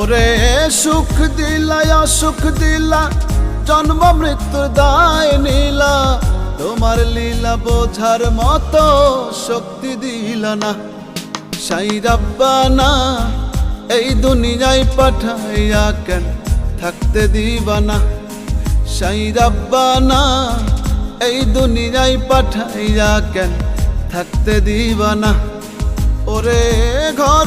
ওরে সুখ দিলা সুখ দিলা, জন্ম মৃত্যুর দায় নীলা। তোমার লীলা বোঝার মতো শক্তি দিল না। সাই রাব্বানা, এই দুনিয়ায় পাঠাইয়া কেন থাকতে দিবানা? সাই রাব্বানা, এই দুনিয়ায় পাঠাইয়া কেন থাকতে দিবানা? ওরে ঘর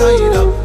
সাই রাব্বানা